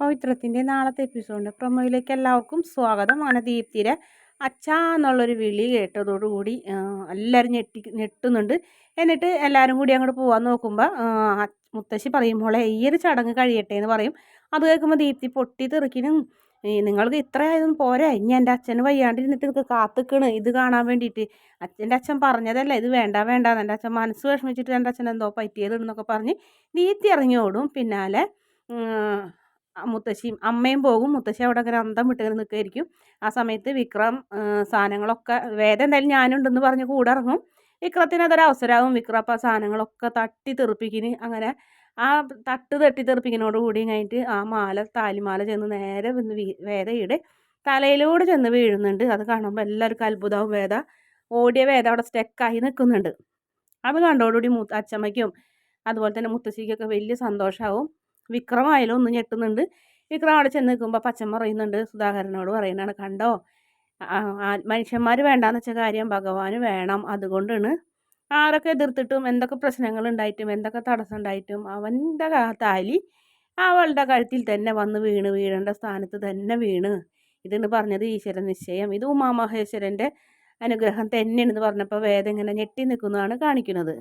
പവിത്രത്തിന്റെ നാളത്തെ എപ്പിസോഡിന്റെ പ്രൊമോയിലേക്ക് എല്ലാവർക്കും സ്വാഗതം അങ്ങനെ ദീപ്തിരെ അച്ഛാ എന്നുള്ളൊരു വിളി കേട്ടതോടുകൂടി എല്ലാവരും ഞെട്ടി ഞെട്ടുന്നുണ്ട്. എന്നിട്ട് എല്ലാവരും കൂടി അങ്ങോട്ട് പോകാൻ നോക്കുമ്പോൾ മുത്തശ്ശി പറയുമ്പോൾ ഈ ഒരു ചടങ്ങ് കഴിയട്ടെ എന്ന് പറയും. അത് കേൾക്കുമ്പോൾ ദീപ്തി പൊട്ടി തെറുക്കിനും നിങ്ങൾക്ക് ഇത്ര ആയതൊന്നും പോരാ. ഇനി എന്റെ അച്ഛന് വയ്യാണ്ടിരുന്നിട്ട് നിങ്ങൾക്ക് കാത്തുക്കണ്. ഇത് കാണാൻ വേണ്ടിയിട്ട്. അച്ഛന്റെ അച്ഛൻ പറഞ്ഞതല്ല ഇത് വേണ്ട വേണ്ട എന്റെ അച്ഛൻ മനസ്സ് വിഷമിച്ചിട്ട് എന്റെ അച്ഛൻ എന്തോ പറ്റിയതെന്നൊക്കെ പറഞ്ഞ് ദീപ്തി ഇറങ്ങി ഓടും. പിന്നാലെ മുത്തശ്ശിയും അമ്മയും പോകും. മുത്തശ്ശി അവിടെ അങ്ങനെ അന്തം വിട്ടിങ്ങനെ നിൽക്കുമായിരിക്കും ആ സമയത്ത് വിക്രം സാധനങ്ങളൊക്കെ വേദം എന്തായാലും ഞാനുണ്ടെന്ന് പറഞ്ഞ് കൂടെ ഇറങ്ങും. വിക്രത്തിന് അതൊരു അവസരമാകും. വിക്രം അപ്പോൾ സാധനങ്ങളൊക്കെ തട്ടി തെറിപ്പിക്കിന് അങ്ങനെ ആ തട്ട് തട്ടി തെറിപ്പിക്കുന്നതോട് കൂടി കഴിഞ്ഞിട്ട് ആ മാല താലിമാല ചെന്ന് നേരെ വന്ന് വേദയുടെ തലയിലൂടെ ചെന്ന് വീഴുന്നുണ്ട്. അത് കാണുമ്പോൾ എല്ലാവർക്കും അത്ഭുതവും വേദ ഓടിയ വേദ അവിടെ സ്റ്റെക്കായി നിൽക്കുന്നുണ്ട്. അത് കണ്ടോടുകൂടി മു അച്ചമ്മയ്ക്കും അതുപോലെ തന്നെ മുത്തശ്ശിക്കൊക്കെ വലിയ സന്തോഷമാവും. വിക്രമായാലും ഒന്ന് ഞെട്ടുന്നുണ്ട്. വിക്രം അവിടെ ചെന്ന് നിൽക്കുമ്പോൾ പച്ചമ്മ പറയുന്നുണ്ട് സുധാകരനോട് പറയുന്നതാണ് കണ്ടോ? മനുഷ്യന്മാർ വേണ്ടാന്ന് വെച്ച കാര്യം ഭഗവാന് വേണം അതുകൊണ്ടാണ്. ആരൊക്കെ എതിർത്തിട്ടും എന്തൊക്കെ പ്രശ്നങ്ങൾ ഉണ്ടായിട്ടും എന്തൊക്കെ തടസ്സം ഉണ്ടായിട്ടും അവന്റെ താലി അവളുടെ കഴുത്തിൽ തന്നെ വന്ന് വീണ് വീഴേണ്ട സ്ഥാനത്ത് തന്നെ വീണ്. ഇതെന്ന് പറഞ്ഞത് ഈശ്വര നിശ്ചയം. ഇത് ഉമാമഹേശ്വരന്റെ അനുഗ്രഹം തന്നെയാണെന്ന് പറഞ്ഞപ്പോൾ വേദം ഇങ്ങനെ ഞെട്ടി നിൽക്കുന്നതാണ് കാണിക്കുന്നത്.